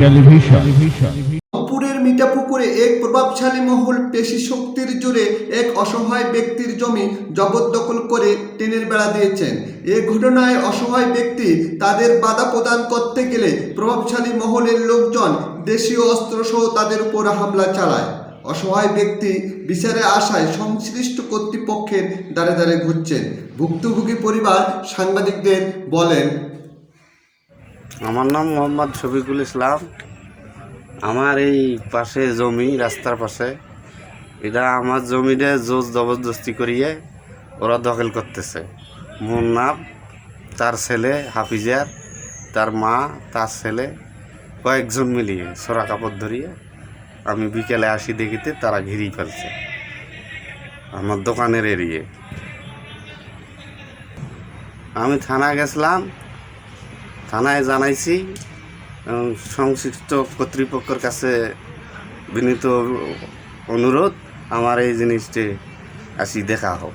Television মিঠাপুকুরে এক প্রভাবশালী মহল পেশি শক্তির জোরে এক অসহায় ব্যক্তির জমি জবরদখল করে টেনের বেড়া দিয়েছেন। এ ঘটনায় অসহায় ব্যক্তি তাদের বাধা প্রদান করতে গেলে প্রভাবশালী মহলের লোকজন দেশীয় অস্ত্রসহ তাদের উপর হামলা চালায়। অসহায় ব্যক্তি বিচারে আসায় সংশ্লিষ্ট কর্তৃপক্ষের দ্বারে দ্বারে ঘুরছেন। ভুক্তভোগী পরিবার সাংবাদিকদের বলেন আমার নাম মোহাম্মদ শফিকুল ইসলাম। আমার এই পাশে জমি, রাস্তার পাশে। এটা আমার জমিতে জোর জবরদস্তি করিয়ে ওরা দখল করতেছে। মুন্নাব তার ছেলে হাফিজার, তার মা, তার ছেলে, কয়েকজন মিলিয়ে সোরা কাপড় ধরিয়ে আমি বিকেলে আসি দেখিতে তারা ঘিরি ফেলছে। আমার দোকানের এরিয়ে। আমি থানা গেছিলাম থানায় জানাইছি এবং সংশ্লিষ্ট কর্তৃপক্ষের কাছে বিনীত অনুরোধ আমার এই জিনিসটি আসি দেখা হোক।